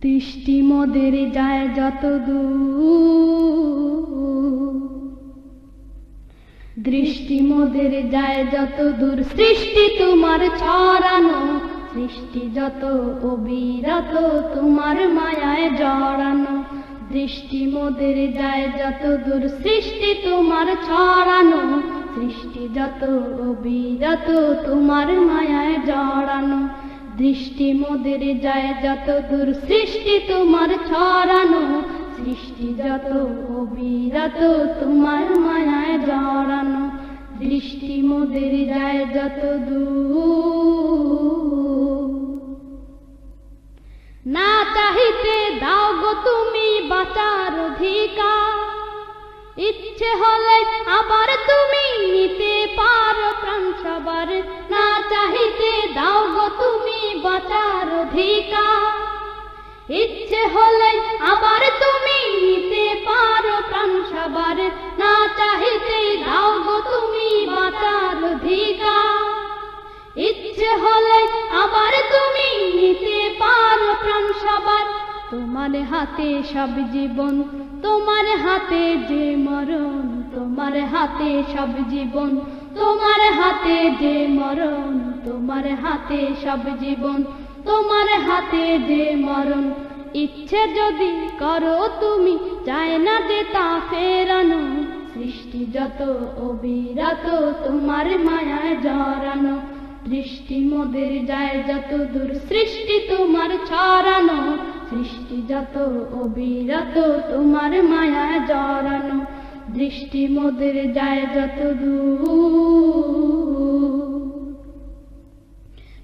দৃষ্টি মোদের যায় যত দৃষ্টি মোদের যায় যত দূর সৃষ্টি তোমার ছড়ানো, সৃষ্টি যত অবিরত, তোমার মায়ায় জড়ানো। দৃষ্টি মোদের যায় যত দূর সৃষ্টি তোমার ছড়ানো, সৃষ্টি যত অবিরত, তোমার মায়ায় জড়ানো। দৃষ্টি মোদের যায় যত দূর সৃষ্টি তোমার ছড়ানো, সৃষ্টি যত অবিরত তোমার মায়ায় জড়ানো। দৃষ্টি মোদের যায় যত দূর না চাহিতে দাও গো তুমি বাঁচার অধিকার। ইচ্ছে হলে আবার তুমি নিতে পারো প্রাণ সবার। না চাহিতে দাও গো তুমি বাঁচার অধিকার। ইচ্ছে হলে আবার তুমি নিতে পারো প্রাণ সবার। না চাহিতে দাও গো তোমার হাতে সব জীবন, তোমার হাতে যে মরণ, তোমার হাতে সব জীবন, তোমার হাতে যে মরণ, তোমার হাতে সব জীবন, তোমার হাতে যে মরণ। ইচ্ছে যদি করো তুমি, চায় না যে তা ফেরানো। সৃষ্টি যত অবিরত, তোমার মায়ায় জড়ানো। দৃষ্টি মোদের যায় যত দূর, সৃষ্টি তোমার ছড়ানো। সৃষ্টি যত অবিরত তোমার মায়ায় জড়ানো। দৃষ্টি মোদের যায় যত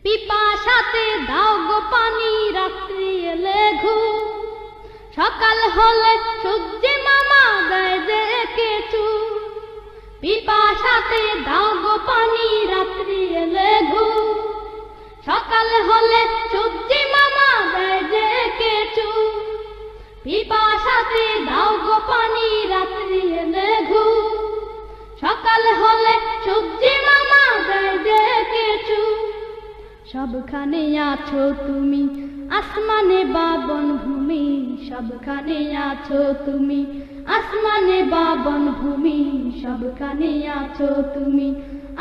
পিপাসাতে দাও গো পানি, রাত্রি এলে ঘু সকাল হলে সূর্যে মামা দেয় যে কেচু পিপাসাতে দাও গো পানি, রাত্রি এলে ঘু সকাল হলে সূর্যে যে কেচু পিপাসাতে দাও গো পানি, রাত্রি এলে ঘু সকাল হলে সূর্যে মামা দেয় কেচু সবখানে আছো তুমি, আসমানে বাবন ভূমি। সবখানে আছো তুমি, আসমানে বাবন ভূমি। সবখানে আছো তুমি,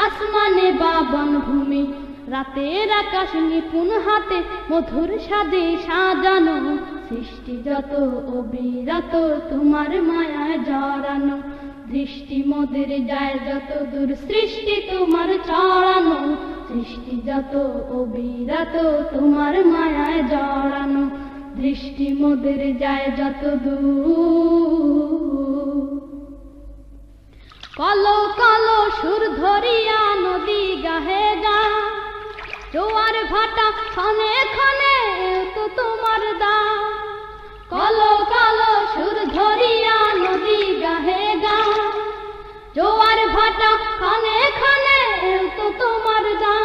আসমানে বাবন ভূমি। রাতের আকাশ নিপুণ হাতে মধুর সাদে সাজানো, সৃষ্টি যত অবিরত তোমার মায়ায় জড়ানো, দৃষ্টি মোদের যায় যত দূর সৃষ্টি তোমার চড়ানো, সৃষ্টি যত অবিরত তোমার মায়ায় জড়ানো, দৃষ্টি মোদের যায় যত দূর। কলো কলো ভাটা খনে খনে তো তোমার দা কলো কলো সুর ধরিয়া নদী গাহে গা জোয়ার ভাটা খনে খনে তো তোমার দা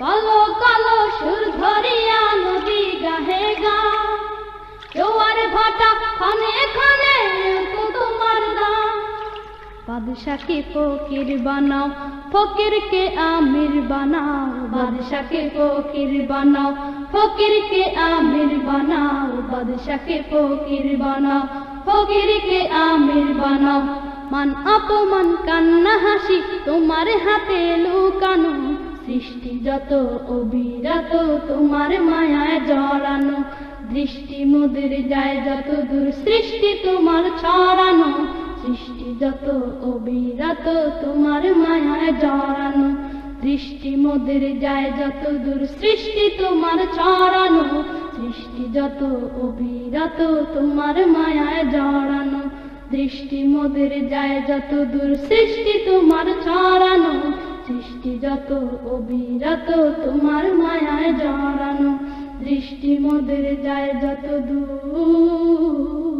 কলো কলো সুর ধরিয়া নদী গাহে গা জোয়ার ভাটা খনে খনে বাদশাকে ফকির বানাও, ফকিরকে আমির বানাও, বাদশাকে ফকির বানাও, ফকিরকে আমির বানাও, বাদশাকে ফকির বানাও, ফকিরকে আমির বানাও। মান অপমান, কান্না, হাসি তোমার হাতে লুকানো, সৃষ্টি যত অবিরত তোমার মায়ায় জড়ানো, দৃষ্টি মুদের যায় যত দূর সৃষ্টি তোমার ছড়ানো, সৃষ্টি যত অবিরত তোমার মায়ায় জড়ানো। দৃষ্টি মোদের যায় যত দূর, সৃষ্টি তোমার ছড়ানো। সৃষ্টি যত অবিরত তোমার মায়ায় জড়ানো। দৃষ্টি মোদের যায় যত দূর, সৃষ্টি তোমার ছড়ানো। সৃষ্টি যত অবিরত তোমার মায়ায় জড়ানো। দৃষ্টি মোদের যায় যত দূর।